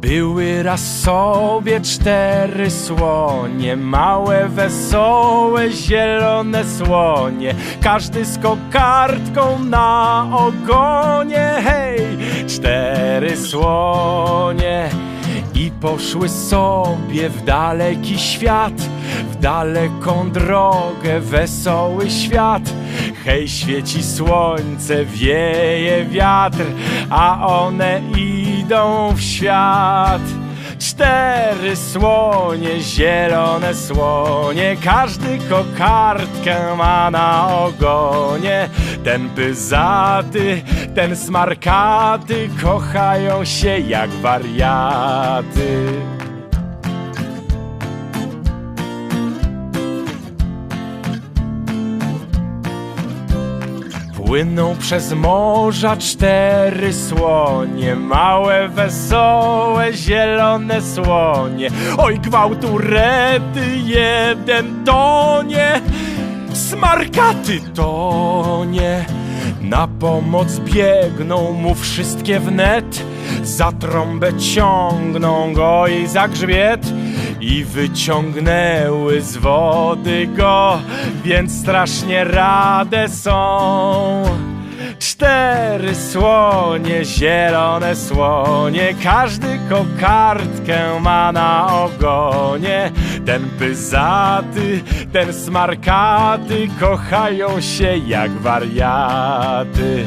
Były raz sobie cztery słonie, małe, wesołe, zielone słonie, każdy z kokardką na ogonie. Hej, cztery słonie i poszły sobie w daleki świat, w daleką drogę, wesoły świat. Hej, świeci słońce, wieje wiatr, a one idą w świat. Cztery słonie, zielone słonie, każdy kokardkę ma na ogonie. Ten pyzaty, ten smarkaty, kochają się jak wariaty. Płyną przez morza cztery słonie, małe, wesołe, zielone słonie. Oj, gwałtu rety, jeden tonie, smarkaty tonie. Na pomoc biegną mu wszystkie wnet, za trąbę ciągną go i za grzbiet. I wyciągnęły z wody go, więc strasznie rade są. Cztery słonie, zielone słonie, każdy kokardkę ma na ogonie. Ten pyzaty, ten smarkaty, kochają się jak wariaty.